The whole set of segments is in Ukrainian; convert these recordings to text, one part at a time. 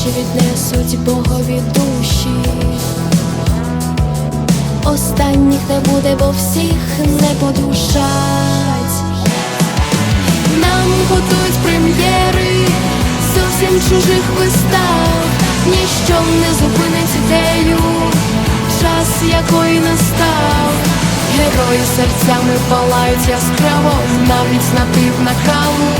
Перші віднесуть Богові душі Останніх не буде, бо всіх не подушать Нам готують прем'єри зовсім чужих вистав, ніщо не зупинить ідею, час якої настав. Герої серцями палають яскраво, навіть напив на каву.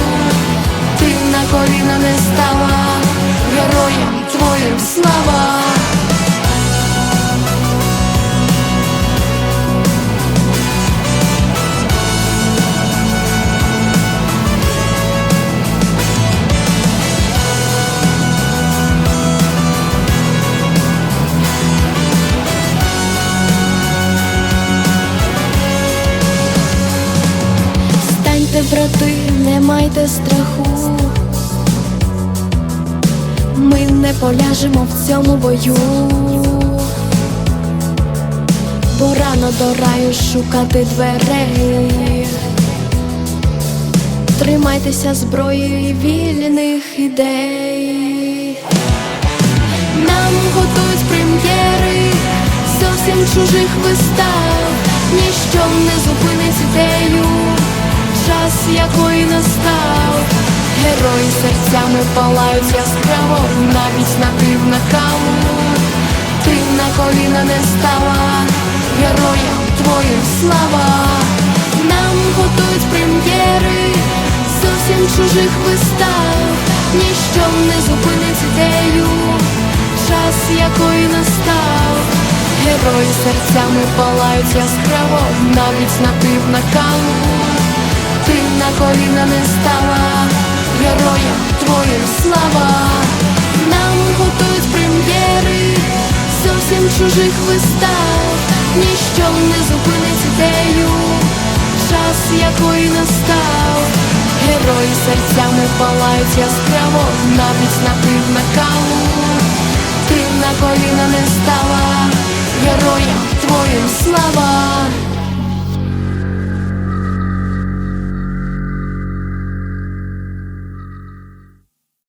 Брати, не майте страху. Ми не поляжемо в цьому бою, бо рано до раю шукати дверей. Тримайтеся зброї вільних ідей. Нам готують прем'єри зовсім чужих вистав, ніщо не зупинить ідею, якої настав. Герої серцями палають яскраво, навіть напив на каву. Ти на коліна не стала, героям твоїм слава. Нам готують прем'єри зовсім чужих вистав, ніщо не зупинить ідею, час якої настав. Герої серцями палають яскраво, навіть напив на каву. Ти на коліна не стала, героям твоїм слава. Нам готують прем'єри зовсім чужих вистав, ніщо не зупинить ідею, час якої настав. Герої серцями палають яскраво, навіть на каву.